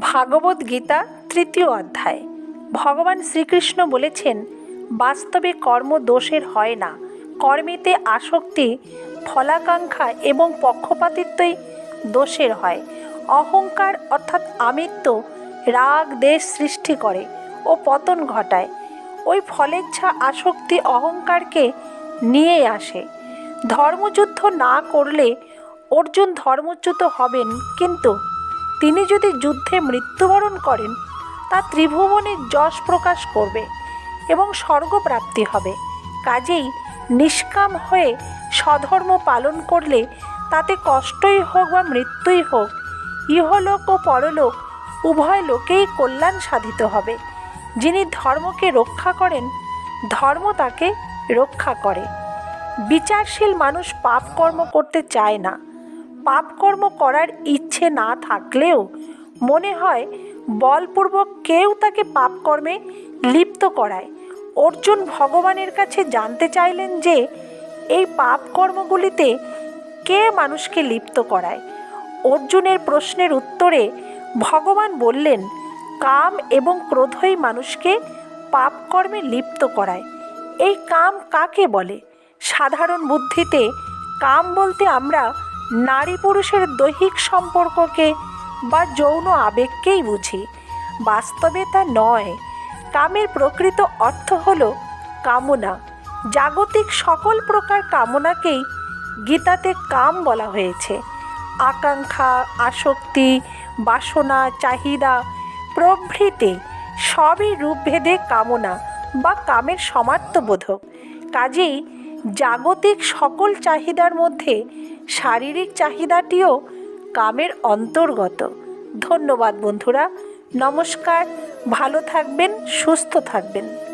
ভাগবত গীতা তৃতীয় অধ্যায়। ভগবান শ্রীকৃষ্ণ বলেছেন, বাস্তবে কর্ম দোষের হয় না। কর্মেতে আসক্তি, ফলাকাঙ্ক্ষা এবং পক্ষপাতিত্বই দোষের হয়। অহংকার অর্থাৎ আমিত্ব রাগ, দেশ সৃষ্টি করে ও পতন ঘটায়। ওই ফলেচ্ছা আসক্তি অহংকারকে নিয়ে আসে। ধর্মযুদ্ধ না করলে অর্জুন ধর্মচ্যুত হবেন কিন্তু তিনি যদি যুদ্ধে মৃত্যুবরণ করেন, তা ত্রিভুবনে যশ প্রকাশ করবে এবং স্বর্গপ্রাপ্তি হবে। কাজেই নিষ্কাম হয়ে স্বধর্ম পালন করলে তাতে কষ্টই হোক বা মৃত্যুই হোক, ইহলোক ও পরলোক উভয় লোকেই কল্যাণ সাধিত হবে। যিনি ধর্মকে রক্ষা করেন, ধর্ম তাকে রক্ষা করে। বিচারশীল মানুষ পাপ কর্ম করতে চায় না। পাপ কর্ম করার ইচ্ছে না থাকলেও মনে হয় বলপূর্বক কেউ তাকে পাপকর্মে লিপ্ত করায়। অর্জুন ভগবানের কাছে জানতে চাইলেন যে, এই পাপকর্মগুলিতে কে মানুষকে লিপ্ত করায়? অর্জুনের প্রশ্নের উত্তরে ভগবান বললেন, কাম এবং ক্রোধই মানুষকে পাপকর্মে লিপ্ত করায়। এই কাম কাকে বলে? সাধারণ বুদ্ধিতে কাম বলতে আমরা নারী পুরুষের দৈহিক সম্পর্ককে বা যৌন আবেগকেই বুঝি। বাস্তবে তা নয়। কামের প্রকৃত অর্থ হল কামনা। জাগতিক সকল প্রকার কামনাকেই গীতাতে কাম বলা হয়েছে। আকাঙ্ক্ষা, আসক্তি, বাসনা, চাহিদা প্রভৃতি সবই রূপভেদে কামনা বা কামের সমার্থবোধক কাজেই জাগতিক সকল চাহিদার মধ্যে শারীরিক চাহিদাটিও কামের অন্তর্গত। ধন্যবাদ বন্ধুরা, নমস্কার, ভালো থাকবেন, সুস্থ থাকবেন।